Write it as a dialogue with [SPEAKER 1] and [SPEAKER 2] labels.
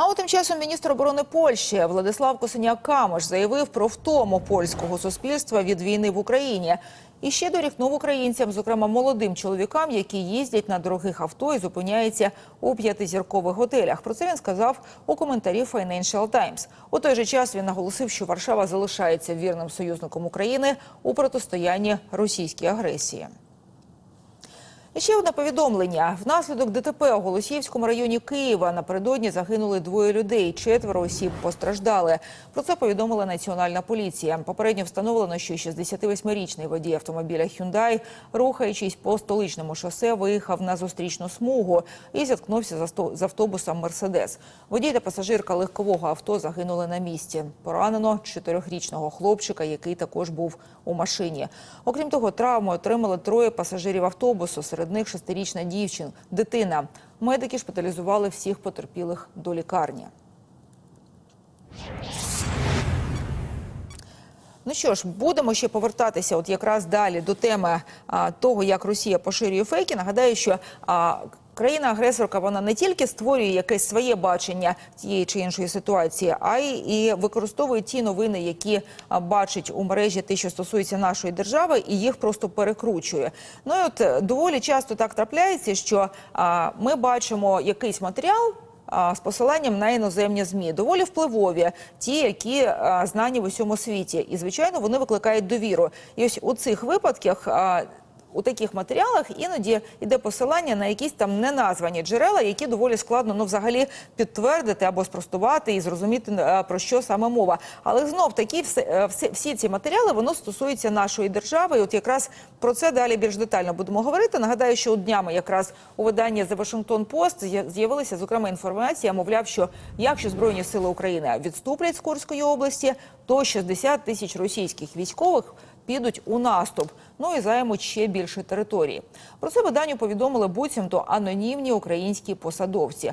[SPEAKER 1] А от тим часом міністр оборони Польщі Владислав Косиняк Камиш заявив про втому польського суспільства від війни в Україні. І ще дорікнув українцям, зокрема молодим чоловікам, які їздять на дорогих авто і зупиняються у п'ятизіркових готелях. Про це він сказав у коментарі Financial Times. У той же час він наголосив, що Варшава залишається вірним союзником України у протистоянні російській агресії. Ще одне повідомлення. Внаслідок ДТП у Голосіївському районі Києва напередодні загинули двоє людей. Четверо осіб постраждали. Про це повідомила національна поліція. Попередньо встановлено, що 68-річний водій автомобіля Hyundai, рухаючись по столичному шосе, виїхав на зустрічну смугу і зіткнувся з автобусом Мерседес. Водій та пасажирка легкового авто загинули на місці. Поранено чотирьохрічного хлопчика, який також був у машині. Окрім того, травми отримали троє пасажирів автобусу. Серед них шестирічна дівчина, дитина. Медики шпиталізували всіх потерпілих до лікарні. Ну що ж, будемо ще повертатися, от якраз далі до теми а, того, як Росія поширює фейки. Нагадаю, що а, країна-агресорка вона не тільки створює якесь своє бачення тієї чи іншої ситуації, а й і використовує ті новини, які бачить у мережі, ті, що стосуються нашої держави, і їх просто перекручує. Ну і от е, доволі часто так трапляється, що а, ми бачимо якийсь матеріал з посиланням на іноземні змі, доволі впливові, ті, які знані в усьому світі, і звичайно вони викликають довіру. І ось у цих випадках. У таких матеріалах іноді йде посилання на якісь там неназвані джерела, які доволі складно ну, взагалі підтвердити або спростувати і зрозуміти е, про що саме мова. Але знов такі е, всі, всі ці матеріали воно стосується нашої держави. І от якраз про це далі більш детально будемо говорити. Нагадаю, що днями якраз у виданні The Washington Post з'я- з'явилася зокрема інформація, мовляв, що якщо збройні сили України відступлять з Курської області, то 60 тисяч російських військових підуть у наступ. Ну і займуть ще більше території. Про це виданню повідомили буцімто анонімні українські посадовці.